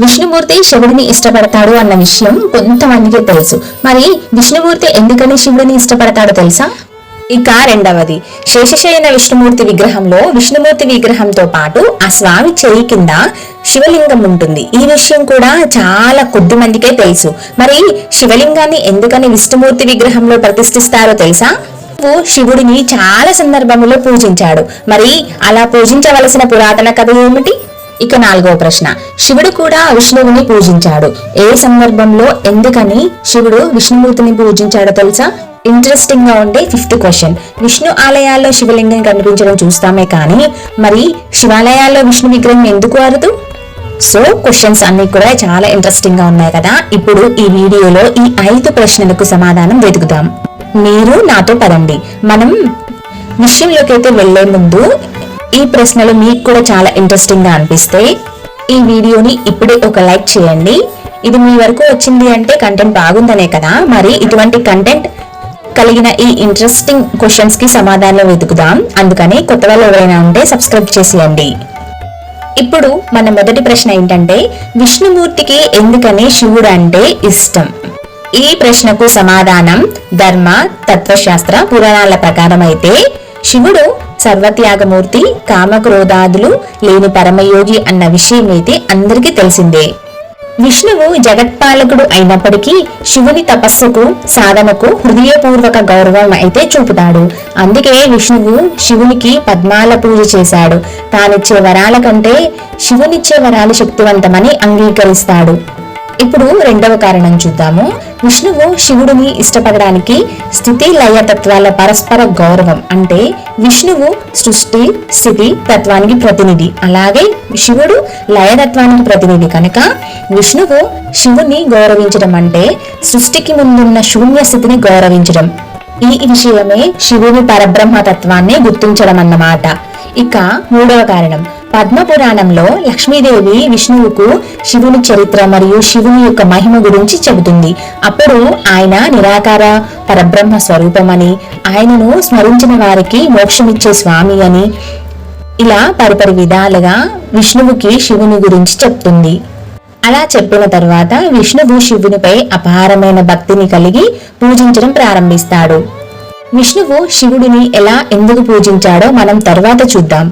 విష్ణుమూర్తి శివుడిని ఇష్టపడతాడు అన్న విషయం కొంతమందికి తెలుసు. మరి విష్ణుమూర్తి ఎందుకని శివుడిని ఇష్టపడతాడో తెలుసా? ఇక రెండవది. శేషశయన విష్ణుమూర్తి విగ్రహంలో విష్ణుమూర్తి విగ్రహంతో పాటు ఆ స్వామి చేయి కింద శివలింగం ఉంటుంది. ఈ విషయం కూడా చాలా కొద్ది మందికే తెలుసు. మరి శివలింగాన్ని ఎందుకని విష్ణుమూర్తి విగ్రహంలో ప్రతిష్ఠిస్తారో తెలుసా? శివుడిని చాలా సందర్భములో పూజించాడు. మరి అలా పూజించవలసిన పురాతన కథ ఏమిటి? ఇక నాలుగవ ప్రశ్న. శివుడు కూడా విష్ణువుని పూజించాడు. ఏ సందర్భంలో ఎందుకని శివుడు విష్ణుమూర్తిని పూజించాడో తెలుసా? ఇంట్రెస్టింగ్గా ఉండే ఫిఫ్త్ క్వశ్చన్ విష్ణు ఆలయాల్లో శివలింగం కనిపించడం చూస్తామే కానీ మరి శివాలయాల్లో విష్ణు విగ్రహం ఎందుకు అరదు? సో క్వశ్చన్స్ అన్ని కూడా చాలా ఇంట్రెస్టింగ్గా ఉన్నాయి కదా. ఇప్పుడు ఈ వీడియోలో ఈ ఐదు ప్రశ్నలకు సమాధానం వెతుకుదాం. మీరు నాతో పదండి. మనం విషయంలోకి అయితే వెళ్ళే ముందు ఈ ప్రశ్నలు మీకు కూడా చాలా ఇంట్రెస్టింగ్గా అనిపిస్తే ఈ వీడియోని ఇప్పుడే ఒక లైక్ చేయండి. ఇది మీ వరకు వచ్చింది అంటే కంటెంట్ బాగుందనే కదా. మరి ఇటువంటి కంటెంట్ కలిగిన ఈ ఇంట్రెస్టింగ్ క్వశ్చన్స్కి సమాధానం వెతుకుదాం. అందుకని కొత్త వాళ్ళు ఎవరైనా ఉంటే సబ్స్క్రైబ్ చేసేయండి. ఇప్పుడు మన మొదటి ప్రశ్న ఏంటంటే విష్ణుమూర్తికి ఎందుకని శివుడు అంటే ఇష్టం? ఈ ప్రశ్నకు సమాధానం ధర్మ తత్వశాస్త్ర పురాణాల ప్రకారం అయితే శివుడు సర్వత్యాగమూర్తి కామక్రోధాదులు లేని పరమయోగి అన్న విషయం అందరికీ తెలిసిందే. విష్ణువు జగత్పాలకుడు అయినప్పటికీ శివుని తపస్సుకు సాధనకు హృదయపూర్వక గౌరవం అయితే చూపుతాడు. అందుకే విష్ణువు శివునికి పద్మాల పూజ చేశాడు. తానిచ్చే వరాల కంటే శివునిచ్చే వరాలు శక్తివంతమని అంగీకరిస్తాడు. ఇప్పుడు రెండవ కారణం చూద్దాము. విష్ణువు శివుడిని ఇష్టపడడానికి స్థితి లయ తత్వాల పరస్పర గౌరవం అంటే విష్ణువు సృష్టి స్థితి తత్వానికి ప్రతినిధి. అలాగే శివుడు లయతత్వానికి ప్రతినిధి కనుక విష్ణువు శివుని గౌరవించడం అంటే సృష్టికి ముందున్న శూన్య స్థితిని గౌరవించడం. ఈ విషయమే శివుని పరబ్రహ్మ తత్వాన్ని గుర్తించడం అన్నమాట. ఇక మూడవ కారణం. పద్మ పురాణంలో లక్ష్మీదేవి విష్ణువుకు శివుని చరిత్ర మరియు శివుని యొక్క మహిమ గురించి చెబుతుంది. అప్పుడు ఆయన నిరాకార పరబ్రహ్మ స్వరూపమని ఆయనను స్మరించిన వారికి మోక్షమిచ్చే స్వామి అని ఇలా పరిపరి విధాలుగా విష్ణువుకి శివుని గురించి చెప్తుంది. అలా చెప్పిన తర్వాత విష్ణువు శివునిపై అపారమైన భక్తిని కలిగి పూజించడం ప్రారంభిస్తాడు. విష్ణువు శివుడిని ఎలా ఎందుకు పూజించాడో మనం తర్వాత చూద్దాం.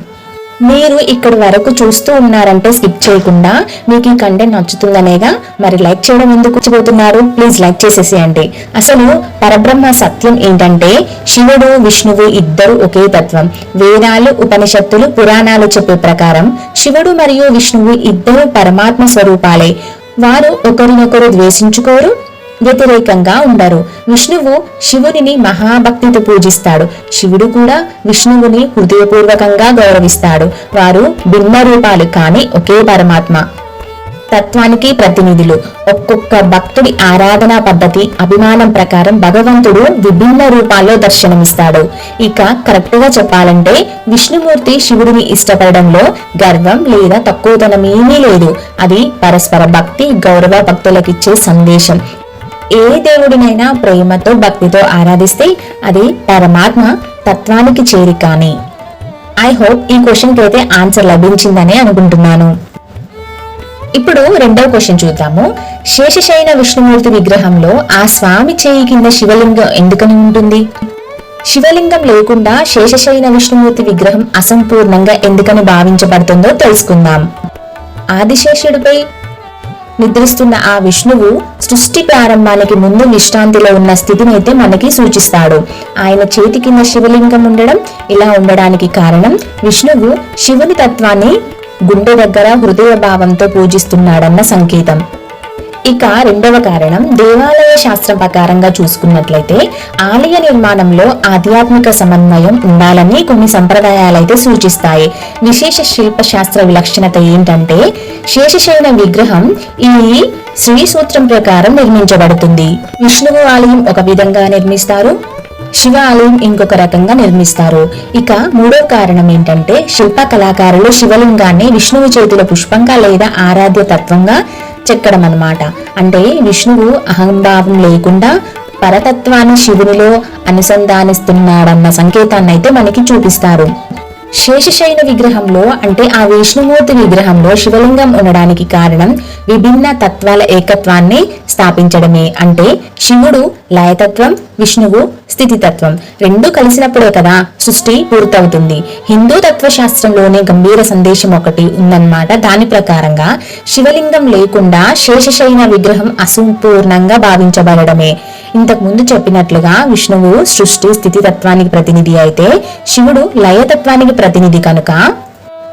మీరు ఇక్కడ వరకు చూస్తూ ఉన్నారంటే స్కిప్ చేయకుండా మీకు ఈ కంటెంట్ నచ్చుతుందనేగా మరి లైక్ చేయడం ఎందుకు వచ్చిపోతున్నారు ప్లీజ్ లైక్ చేసేసేయండి. అసలు పరబ్రహ్మ సత్యం ఏంటంటే శివుడు విష్ణువు ఇద్దరు ఒకే తత్వం. వేదాలు ఉపనిషత్తులు పురాణాలు చెప్పే ప్రకారం శివుడు మరియు విష్ణువు ఇద్దరు పరమాత్మ స్వరూపాలే. వారు ఒకరినొకరు ద్వేషించుకోరు వ్యతిరేకంగా ఉండరు. విష్ణువు శివునిని మహాభక్తితో పూజిస్తాడు. శివుడు కూడా విష్ణువుని హృదయపూర్వకంగా గౌరవిస్తాడు. వారు భిన్న రూపాలు కానీ ఒకే పరమాత్మ తత్వానికి ప్రతినిధులు. ఒక్కొక్క భక్తుడి ఆరాధనా పద్ధతి అభిమానం ప్రకారం భగవంతుడు విభిన్న రూపాల్లో దర్శనమిస్తాడు. ఇక కరెక్ట్గా చెప్పాలంటే విష్ణుమూర్తి శివుడిని ఇష్టపడడంలో గర్వం లేదా తక్కువతనం ఏమీ లేదు. అది పరస్పర భక్తి గౌరవ భక్తులకిచ్చే సందేశం. ఏ దేవుడినైనా ప్రేమతో భక్తితో ఆరాధిస్తే అది పరమాత్మ తత్వానికి చేరి కానీ. ఐ హోప్ ఈ క్వశ్చన్కి అయితే ఆన్సర్ లభించిందని అనుకుంటున్నాను. ఇప్పుడు రెండవ క్వశ్చన్ చూద్దాము. శేషశైన విష్ణుమూర్తి విగ్రహంలో ఆ స్వామి చేయి కింద శివలింగం ఎందుకని ఉంటుంది? శివలింగం లేకుండా శేషశైన విష్ణుమూర్తి విగ్రహం అసంపూర్ణంగా ఎందుకని భావించబడుతుందో తెలుసుకుందాం. ఆదిశేషుడిపై నిద్రిస్తున్న ఆ విష్ణువు సృష్టి ప్రారంభానికి ముందు విశ్రాంతిలో ఉన్న స్థితిని అయితే మనకి సూచిస్తాడు. ఆయన చేతి కింద శివలింగం ఉండడం ఇలా ఉండడానికి కారణం విష్ణువు శివుని తత్వాన్ని గుండె దగ్గర హృదయ భావంతో పూజిస్తున్నాడన్న సంకేతం. ఇక రెండవ కారణం దేవాలయ శాస్త్రం ప్రకారంగా చూసుకున్నట్లయితే ఆలయ నిర్మాణంలో ఆధ్యాత్మిక సమన్వయం ఉండాలని కొన్ని సంప్రదాయాలైతే సూచిస్తాయి. విశేష శిల్ప శాస్త్ర విలక్షణత ఏంటంటే శేషశయన విగ్రహం ఈ శ్రీ సూత్రం ప్రకారం నిర్మించబడుతుంది. విష్ణువు ఆలయం ఒక విధంగా నిర్మిస్తారు శివ ఆలయం ఇంకొక రకంగా నిర్మిస్తారు. ఇక మూడో కారణం ఏంటంటే శిల్ప కళాకారులు శివలింగాన్ని విష్ణువు చేతిలో పుష్పంగా లేదా ఆరాధ్య తత్వంగా చెక్కడం అన్నమాట. అంటే విష్ణువు అహంభావం లేకుండా పరతత్వాన్ని శివునిలో అనుసంధానిస్తున్నాడన్న సంకేతాన్ని అయితే మనకి చూపిస్తారు. శేషశయన విగ్రహంలో అంటే ఆ విష్ణుమూర్తి విగ్రహంలో శివలింగం ఉండడానికి కారణం విభిన్న తత్వాల ఏకత్వాన్ని స్థాపించడమే. అంటే శివుడు లయతత్వం విష్ణువు స్థితితత్వం రెండు కలిసినప్పుడే కదా సృష్టి పూర్తవుతుంది. హిందూ తత్వశాస్త్రంలోనే గంభీర సందేశం ఒకటి ఉందన్నమాట దాని ప్రకారంగా శివలింగం లేకుండా శేషశయన విగ్రహం అసంపూర్ణంగా భావించబడమే ఇంతకు ముందు చెప్పినట్లుగా విష్ణువు సృష్టి స్థితితత్వానికి ప్రతినిధి అయితే శివుడు లయతత్వానికి ప్రతినిధి కనుక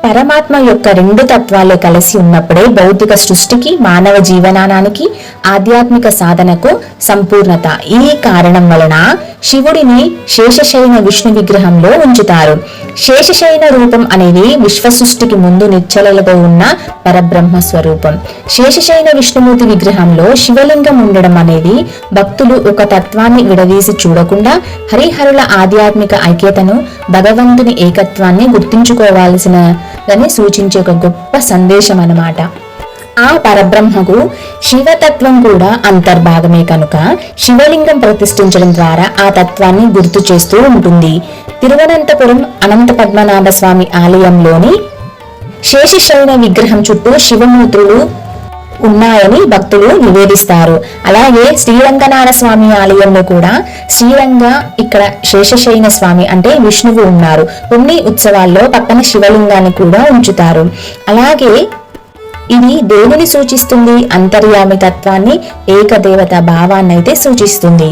పరమాత్మ యొక్క రెండు తత్వాలే కలిసి ఉన్నప్పుడే భౌతిక సృష్టికి మానవ జీవనానికి ఆధ్యాత్మిక సాధనకు సంపూర్ణత. ఈ కారణం వలన శివుడిని శేషశయన విష్ణు విగ్రహంలో ఉంచుతారు. శేషశయన రూపం అనేది విశ్వ సృష్టికి ముందు నిచ్చలలో ఉన్న పరబ్రహ్మ స్వరూపం. శేషశయన విష్ణుమూర్తి విగ్రహంలో శివలింగం ఉండడం అనేది భక్తులు ఒక తత్వాన్ని విడదీసి చూడకుండా హరిహరుల ఆధ్యాత్మిక ఐక్యతను భగవంతుని ఏకత్వాన్ని గుర్తించుకోవాల్సిన సూచించే ఒక గొప్ప సందేశం అన్నమాట ఆ పరబ్రహ్మకు శివతత్వం కూడా అంతర్భాగమే కనుక శివలింగం ప్రతిష్ఠించడం ద్వారా ఆ తత్వాన్ని గుర్తు చేస్తూ ఉంటుంది. తిరువనంతపురం అనంత పద్మనాభ స్వామి ఆలయంలోని శేషశయన విగ్రహం చుట్టూ శివమూర్తులు ఉన్నాయని భక్తులు నివేదిస్తారు. అలాగే శ్రీరంగనాథ స్వామి ఆలయంలో కూడా శ్రీరంగ ఇక్కడ శేషశయన స్వామి అంటే విష్ణువు ఉన్నారు. కొన్ని ఉత్సవాల్లో పక్కన శివలింగాన్ని కూడా ఉంచుతారు. అలాగే ఇది దేవుని సూచిస్తుంది అంతర్యామి తత్వాన్ని ఏకదేవత భావాన్ని అయితే సూచిస్తుంది.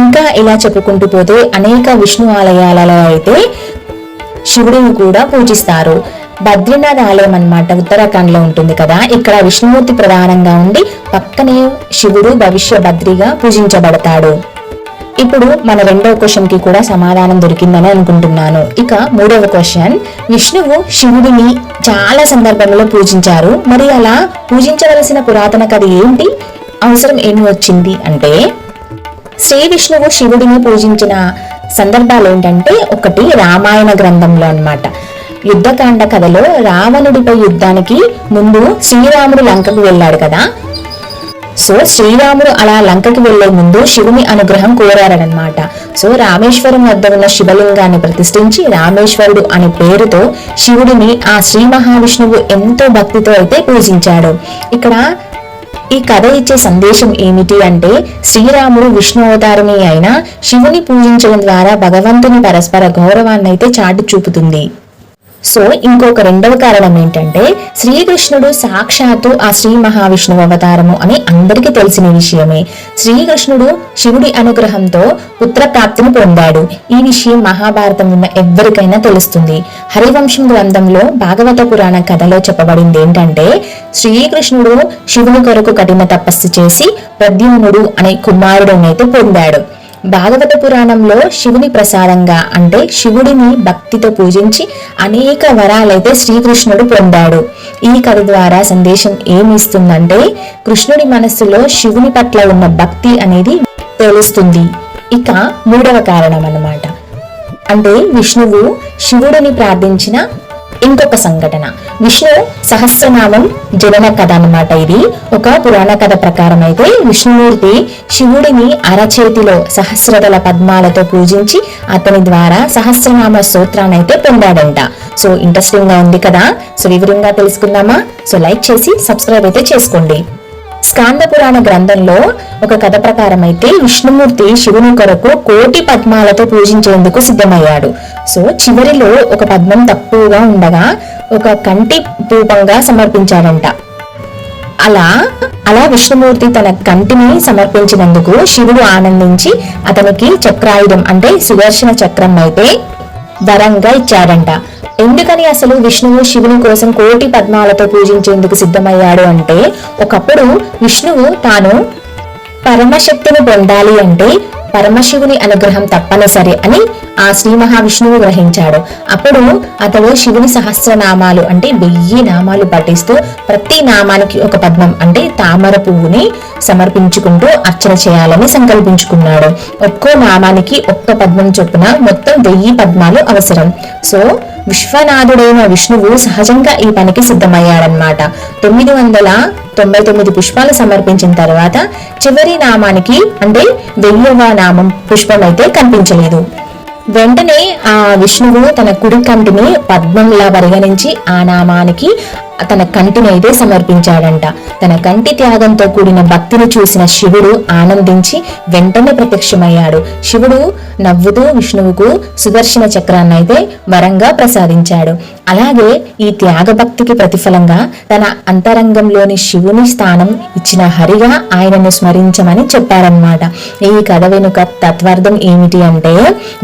ఇంకా ఇలా చెప్పుకుంటూ పోతే అనేక విష్ణు ఆలయాలలో అయితే శివుడిని కూడా పూజిస్తారు. బద్రీనాథ్ ఆలయం అన్నమాట ఉత్తరాఖండ్లో ఉంటుంది కదా ఇక్కడ విష్ణుమూర్తి ప్రధానంగా ఉండి పక్కనే శివుడు భవిష్య బద్రిగా పూజించబడతాడు. ఇప్పుడు మన రెండవ క్వశ్చన్కి కూడా సమాధానం దొరికిందని అనుకుంటున్నాను. ఇక మూడవ క్వశ్చన్ విష్ణువు శివుడిని చాలా సందర్భంలో పూజించారు. మరి అలా పూజించవలసిన పురాతన కథ ఏంటి? అవసరం ఏమి వచ్చింది అంటే శ్రీ విష్ణువు శివుడిని పూజించిన సందర్భాలు ఏంటంటే ఒకటి రామాయణ గ్రంథంలో అన్నమాట. యుద్ధకాండ కథలో రావణుడిపై యుద్ధానికి ముందు శ్రీరాముడు లంకకు వెళ్ళాడు కదా. సో శ్రీరాముడు అలా లంకకి వెళ్ళే ముందు శివుని అనుగ్రహం కోరారనమాట. సో రామేశ్వరం వద్ద ఉన్న శివలింగాన్ని ప్రతిష్ఠించి రామేశ్వరుడు అనే పేరుతో శివుడిని ఆ శ్రీ మహావిష్ణువు ఎంతో భక్తితో అయితే పూజించాడు. ఇక్కడ ఈ కథ ఇచ్చే సందేశం ఏమిటి అంటే శ్రీరాముడు విష్ణు అవతారమే అయినా శివుని పూజించడం ద్వారా భగవంతుని పరస్పర గౌరవాన్ని అయితే చాటి చూపుతుంది. సో ఇంకొక రెండవ కారణం ఏంటంటే శ్రీకృష్ణుడు సాక్షాత్తు ఆ శ్రీ మహావిష్ణువు అవతారము అని అందరికీ తెలిసిన విషయమే. శ్రీకృష్ణుడు శివుడి అనుగ్రహంతో పుత్ర ప్రాప్తిని పొందాడు. ఈ విషయం మహాభారతం ఉన్న ఎవరికైనా తెలుస్తుంది. హరివంశం గ్రంథంలో భాగవత పురాణ కథలో చెప్పబడింది ఏంటంటే శ్రీకృష్ణుడు శివుని కొరకు కఠిన తపస్సు చేసి ప్రద్యుమ్నుడు అనే కుమారుడునైతే పొందాడు. భాగవత పురాణంలో శివుని ప్రసాదంగా అంటే శివుడిని భక్తితో పూజించి అనేక వరాలైతే శ్రీకృష్ణుడు పొందాడు. ఈ కథ ద్వారా సందేశం ఏమిస్తుందంటే కృష్ణుడి మనస్సులో శివుని పట్ల ఉన్న భక్తి అనేది తెలుస్తుంది. ఇక మూడవ కారణం అన్నమాట అంటే విష్ణువు శివుడిని ప్రార్థించిన ఇంకొక సంఘటన. విష్ణు సహస్రనామం జనన కథ అన్నమాట ఇది. ఒక పురాణ కథ ప్రకారం అయితే విష్ణుమూర్తి శివుడిని అరచేతిలో సహస్రదల పద్మాలతో పూజించి అతని ద్వారా సహస్రనామ స్తోత్రాన్ని అయితే పొందాడంట. సో ఇంట్రెస్టింగ్గా ఉంది కదా. సో వివరంగా తెలుసుకుందామా? సో లైక్ చేసి సబ్స్క్రైబ్ అయితే చేసుకోండి. స్కాంద పురాణ గ్రంథంలో ఒక కథ ప్రకారం అయితే విష్ణుమూర్తి శివుని కొరకు కోటి పద్మాలతో పూజించేందుకు సిద్ధమయ్యాడు. సో చివరిలో ఒక పద్మం తక్కువగా ఉండగా ఒక కంటి రూపంగా సమర్పించాడంట. అలా అలా విష్ణుమూర్తి తన కంటిని సమర్పించినందుకు శివుడు ఆనందించి అతనికి చక్రాయుధం అంటే సుదర్శన చక్రం అయితే వరంగా ఇచ్చాడంట. ఎందుకని అసలు విష్ణువు శివుని కోసం కోటి పద్మాలతో పూజించేందుకు సిద్ధమయ్యాడు అంటే ఒకప్పుడు విష్ణువు తాను పరమశక్తిని పొందాలి అంటే పరమశివుని అనుగ్రహం తప్పనిసరి అని ఆ శ్రీ మహావిష్ణువు గ్రహించాడు. అప్పుడు అతడు శివుని సహస్రనామాలు అంటే వెయ్యి నామాలు పఠిస్తూ ప్రతి నామానికి ఒక పద్మం అంటే తామర పువ్వుని సమర్పించుకుంటూ అర్చన చేయాలని సంకల్పించుకున్నాడు. ఒక్కో నామానికి ఒక్క పద్మం చొప్పున మొత్తం వెయ్యి పద్మాలు అవసరం. సో విశ్వనాథుడైన విష్ణువు సహజంగా ఈ పనికి సిద్ధమయ్యాడనమాట తొమ్మిది వందల తొంభై తొమ్మిది పుష్పాలు సమర్పించిన తర్వాత చివరి నామానికి అంటే వెయ్యవ నామం పుష్పం అయితే కనిపించలేదు. వెంటనే ఆ విష్ణువు తన కుడి కంటిని పద్మంలా పరిగణించి ఆ నామానికి తన కంటిని అయితే సమర్పించాడంట. తన కంటి త్యాగంతో కూడిన భక్తిని చూసిన శివుడు ఆనందించి వెంటనే ప్రత్యక్షమయ్యాడు. శివుడు నవ్వుతూ విష్ణువుకు సుదర్శన చక్రాన్ని అయితే వరంగా ప్రసాదించాడు. అలాగే ఈ త్యాగ భక్తికి ప్రతిఫలంగా తన అంతరంగంలోని శివుని స్థానం ఇచ్చిన హరిగా ఆయనను స్మరించమని చెప్పారన్నమాట. ఈ కథ వెనుక తత్వార్థం ఏమిటి అంటే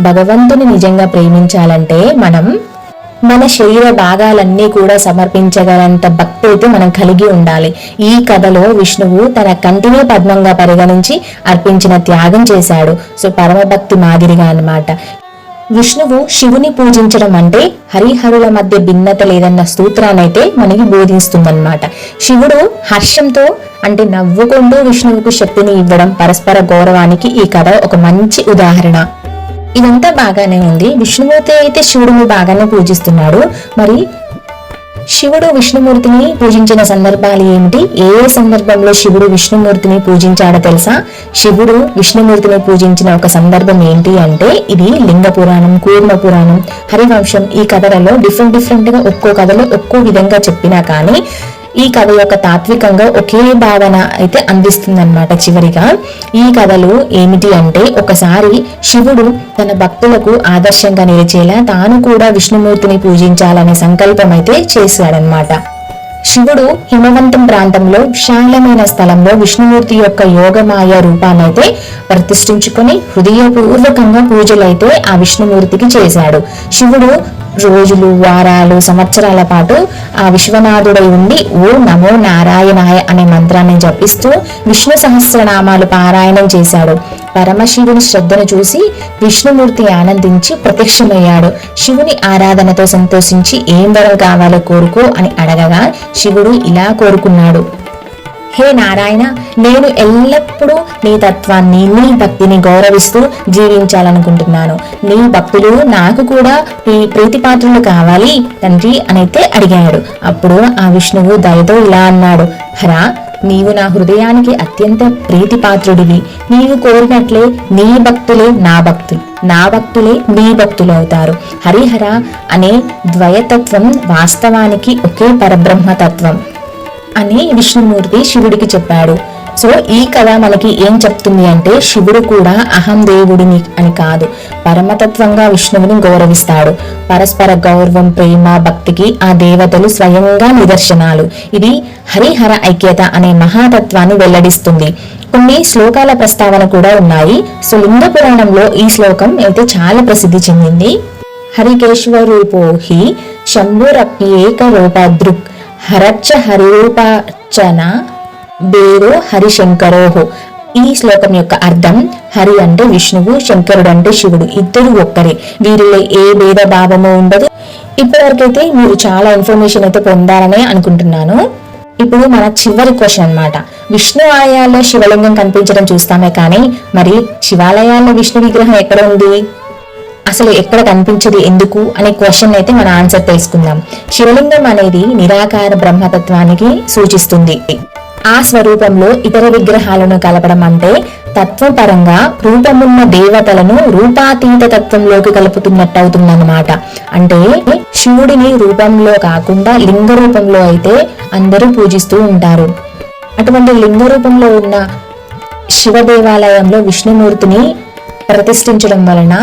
భగవంతుని నిజంగా ప్రేమించాలంటే మనం మన శరీర భాగాలన్నీ కూడా సమర్పించగలంత భక్తి అయితే మనం కలిగి ఉండాలి. ఈ కథలో విష్ణువు తన కంటిని పద్మంగా పరిగణించి అర్పించిన త్యాగం చేశాడు. సో పరమభక్తి మాదిరిగా అన్నమాట. విష్ణువు శివుని పూజించడం అంటే హరిహరుల మధ్య భిన్నత లేదన్న సూత్రాన్నైతే మనకి బోధిస్తుందన్నమాట. శివుడు హర్షంతో అంటే నవ్వుకుంటూ విష్ణువుకు శక్తిని ఇవ్వడం పరస్పర గౌరవానికి ఈ కథ ఒక మంచి ఉదాహరణ. ఇదంతా బాగానే ఉంది. విష్ణుమూర్తి అయితే శివుడిని బాగానే పూజిస్తున్నాడు. మరి శివుడు విష్ణుమూర్తిని పూజించిన సందర్భాలు ఏమిటి? ఏ ఏ సందర్భంలో శివుడు విష్ణుమూర్తిని పూజించాడో తెలుసా? శివుడు విష్ణుమూర్తిని పూజించిన ఒక సందర్భం ఏంటి అంటే ఇది లింగ పురాణం కూర్మ పురాణం హరివంశం ఈ కథలలో డిఫరెంట్ డిఫరెంట్గా ఒక్కో కథలో ఒక్కో విధంగా చెప్పినా కానీ ఈ కథ యొక్క తాత్వికంగా ఒకే భావన అయితే అందిస్తుందన్నమాట చివరిగా. ఈ కథలు ఏమిటి అంటే ఒకసారి శివుడు తన భక్తులకు ఆదర్శంగా నిలిచేలా తాను కూడా విష్ణుమూర్తిని పూజించాలనే సంకల్పం అయితే చేశాడనమాట శివుడు హిమవంతం ప్రాంతంలో విశాలమైన స్థలంలో విష్ణుమూర్తి యొక్క యోగమాయ రూపాన్నైతే ప్రతిష్ఠించుకొని హృదయపూర్వకంగా పూజలైతే ఆ విష్ణుమూర్తికి చేశాడు. శివుడు రోజులు వారాలు సంవత్సరాల పాటు ఆ విశ్వనాథుడై ఉండి ఓ నమో నారాయణాయ అనే మంత్రాన్ని జపిస్తూ విష్ణు సహస్రనామాలు పారాయణం చేశాడు. పరమశివుని శ్రద్ధను చూసి విష్ణుమూర్తి ఆనందించి ప్రత్యక్షమయ్యాడు. శివుని ఆరాధనతో సంతోషించి ఏం వరం కావాలో కోరుకో అని అడగగా శివుడు ఇలా కోరుకున్నాడు. హే నారాయణ నేను ఎల్లప్పుడూ నీ తత్వాన్ని నీ భక్తిని గౌరవిస్తూ జీవించాలనుకుంటున్నాను. నీ భక్తులు నాకు కూడా ఈ ప్రీతిపాత్రులు కావాలి తండ్రి అనైతే అడిగాడు. అప్పుడు ఆ విష్ణువు దయతో ఇలా అన్నాడు. హరా నీవు నా హృదయానికి అత్యంత ప్రీతిపాత్రుడివి. నీవు కోరినట్లే నీ భక్తులే నా భక్తులు నా భక్తులే నీ భక్తులు అవుతారు హరిహర అనే ద్వయతత్వం వాస్తవానికి ఒకే పరబ్రహ్మతత్వం. అని విష్ణుమూర్తి శివుడికి చెప్పాడు. సో ఈ కథ మనకి ఏం చెప్తుంది అంటే శివుడు కూడా అహం దేవుడిని అని కాదు పరమతత్వంగా విష్ణువుని గౌరవిస్తాడు. పరస్పర గౌరవం ప్రేమ భక్తికి ఆ దేవతలు స్వయంగా నిదర్శనాలు. ఇది హరిహర ఐక్యత అనే మహాతత్వాన్ని వెల్లడిస్తుంది. కొన్ని శ్లోకాల ప్రస్తావన కూడా ఉన్నాయి. సో లింగ పురాణంలో ఈ శ్లోకం అయితే చాలా ప్రసిద్ధి చెందింది. హరికేశ్వరూపో హి శంభురప్యేక రూపదృక్ హరచ్చ హరిరూపార్చన దేవో హరిశంకరోహో. ఈ శ్లోకం యొక్క అర్థం హరి అంటే విష్ణువు శంకరుడు అంటే శివుడు ఇద్దరు ఒక్కరే. వీరిలో ఏ భేద భావము ఉండదు. ఇప్పటివరకైతే మీరు చాలా ఇన్ఫర్మేషన్ అయితే పొందారనే అనుకుంటున్నాను. ఇప్పుడు మన చివరి క్వశ్చన్ అనమాట విష్ణు ఆలయాల్లో శివలింగం కనిపించడం చూస్తామే కానీ మరి శివాలయాల్లో విష్ణు విగ్రహం ఎక్కడ ఉంది? అసలు ఎక్కడ కనిపించదు ఎందుకు? అనే క్వశ్చన్ అయితే మన ఆన్సర్ తెలుసుకుందాం. శివలింగం అనేది నిరాకార బ్రహ్మతత్వానికి సూచిస్తుంది. ఆ స్వరూపంలో ఇతర విగ్రహాలను కలపడం అంటే తత్వపరంగా రూపమున్న దేవతలను రూపాతీత తత్వంలోకి కలుపుతున్నట్టు అవుతుందన్నమాట. అంటే శివుడిని రూపంలో కాకుండా లింగ రూపంలో అయితే అందరూ పూజిస్తూ ఉంటారు. అటువంటి లింగ రూపంలో ఉన్న శివ దేవాలయంలో విష్ణుమూర్తిని ప్రతిష్ఠించడం వలన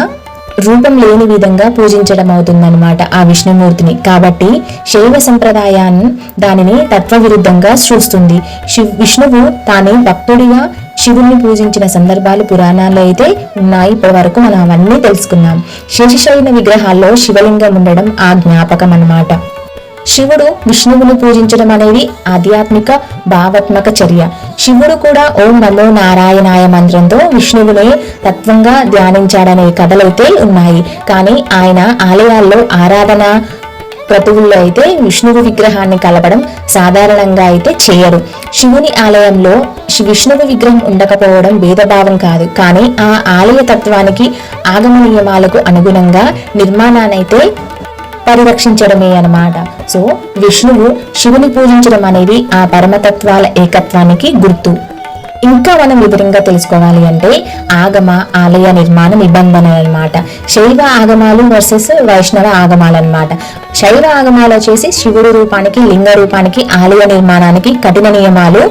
రూపం లేని విధంగా పూజించడం అవుతుందన్నమాట ఆ విష్ణుమూర్తిని. కాబట్టి శైవ సంప్రదాయాన్ని దానిని తత్వ విరుద్ధంగా చూస్తుంది శివ్ విష్ణువు తానే భక్తుడిగా శివుణ్ణి పూజించిన సందర్భాలు పురాణాల్లో అయితే ఉన్నాయి. ఇప్పటి వరకు మనం అవన్నీ తెలుసుకున్నాం. శేషశైన విగ్రహాల్లో శివలింగం ఉండడం ఆ జ్ఞాపకం అన్నమాట శివుడు విష్ణువుని పూజించడం అనేది ఆధ్యాత్మిక భావాత్మక చర్య. శివుడు కూడా ఓం నమో నారాయణాయ మంత్రంతో విష్ణువుని తత్వంగా ధ్యానించాడనే కథలైతే ఉన్నాయి. కానీ ఆయన ఆలయాల్లో ఆరాధన క్రతువుల్లో అయితే విష్ణువు విగ్రహాన్ని కలపడం సాధారణంగా అయితే చేయరు. శివుని ఆలయంలో విష్ణువు విగ్రహం ఉండకపోవడం భేదభావం కాదు. కానీ ఆ ఆలయ తత్వానికి ఆగమ నియమాలకు అనుగుణంగా నిర్మాణాన్నైతే పరిరక్షించడమే అనమాట సో విష్ణువు శివుని పూజించడం అనేది ఆ పరమతత్వాల ఏకత్వానికి గుర్తు. ఇంకా మనం వివరంగా తెలుసుకోవాలి అంటే ఆగమ ఆలయ నిర్మాణ నిబంధనలు అన్నమాట. శైవ ఆగమాలు వర్సెస్ వైష్ణవ ఆగమాలు అన్నమాట శైవ ఆగమాలు వచ్చేసి శివుడు రూపానికి లింగ రూపానికి ఆలయ నిర్మాణానికి కఠిన నియమాలు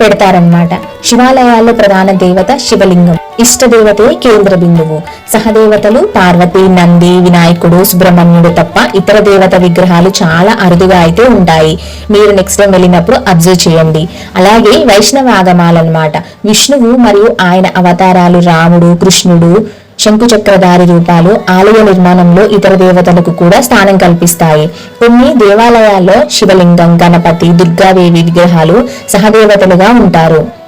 పెడతారనమాట శివాలయాల్లో ప్రధాన దేవత శివలింగం. ఇష్టదేవతే కేంద్ర బిందువు. సహదేవతలు పార్వతి నంది వినాయకుడు సుబ్రహ్మణ్యుడు తప్ప ఇతర దేవత విగ్రహాలు చాలా అరుదుగా అయితే ఉంటాయి. మీరు నెక్స్ట్ టైం వెళ్ళినప్పుడు అబ్జర్వ్ చేయండి. అలాగే వైష్ణవ ఆగమాలన్నమాట. విష్ణువు మరియు ఆయన అవతారాలు రాముడు కృష్ణుడు శంకుచక్రధారి రూపాలు ఆలయ నిర్మాణంలో ఇతర దేవతలకు కూడా స్థానం కల్పిస్తాయి. కొన్ని దేవాలయాల్లో శివలింగం గణపతి దుర్గాదేవి విగ్రహాలు సహదేవతలుగా ఉంటారు.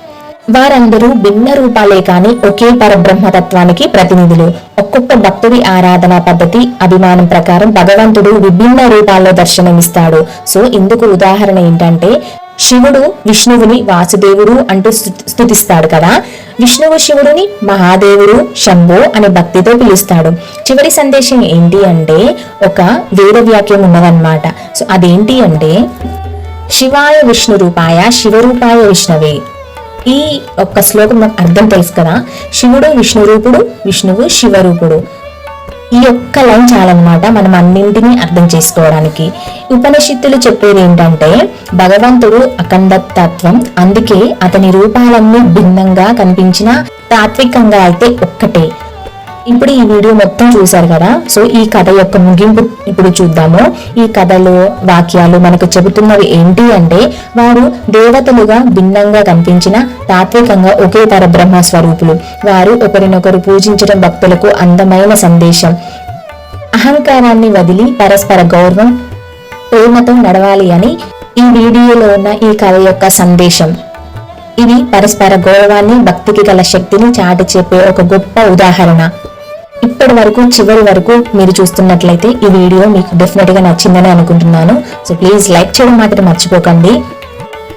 వారందరూ భిన్న రూపాలే కాని ఒకే పరబ్రహ్మతత్వానికి ప్రతినిధులు. ఒక్కొక్క భక్తుడి ఆరాధన పద్ధతి అభిమానం ప్రకారం భగవంతుడు విభిన్న రూపాల్లో దర్శనమిస్తాడు. సో ఇందుకు ఉదాహరణ ఏంటంటే శివుడు విష్ణువుని వాసుదేవుడు అంటూ స్థుతిస్తాడు స్తుతిస్తాడు కదా. విష్ణువు శివుడిని మహాదేవుడు శంభో అనే భక్తితో పిలుస్తాడు. చివరి సందేశం ఏంటి అంటే ఒక వేద వ్యాఖ్యం ఉన్నదన్నమాట. సో అదేంటి అంటే శివాయ విష్ణు రూపాయ శివరూపాయ విష్ణవే. ఈ ఒక్క శ్లోకం నాకు అర్థం తెలుసు కదా. శివుడు విష్ణు రూపుడు విష్ణువు శివరూపుడు ఈ ఒక్క లైన్ చాలన్నమాట మనం అన్నింటినీ అర్థం చేసుకోవడానికి. ఉపనిషత్తులు చెప్పేది ఏంటంటే భగవంతుడు అఖండ తత్వం అందుకే అతని రూపాలన్నీ భిన్నంగా కనిపించిన తాత్వికంగా అయితే ఒక్కటే. ఇప్పుడు ఈ వీడియో మొత్తం చూశారు కదా? సో ఈ కథ యొక్క ముగింపు ఇప్పుడు చూద్దాము. ఈ కథలో వాక్యాలు మనకు చెబుతున్నవి ఏంటి అంటే వారు దేవతలుగా భిన్నంగా కనిపించిన తాత్వికంగా ఒకే తర బ్రహ్మ స్వరూపులు వారు ఒకరినొకరు పూజించడం భక్తులకు అందమైన సందేశం. అహంకారాన్ని వదిలి పరస్పర గౌరవం ప్రేమతో నడవాలి అని ఈ వీడియోలో ఉన్న ఈ కథ యొక్క సందేశం. ఇది పరస్పర గౌరవాన్ని భక్తికి గల శక్తిని చాటి చెప్పే ఒక గొప్ప ఉదాహరణ. ఇప్పటి వరకు చివరి వరకు మీరు చూస్తున్నట్లయితే ఈ వీడియో మీకు డెఫినెట్గా నచ్చిందని అనుకుంటున్నాను. సో ప్లీజ్ లైక్ చేయడం మాత్రం మర్చిపోకండి.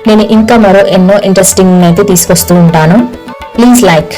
నేను ఇంకా మరో ఎన్నో ఇంట్రెస్టింగ్ అయితే తీసుకొస్తూ ఉంటాను. Please like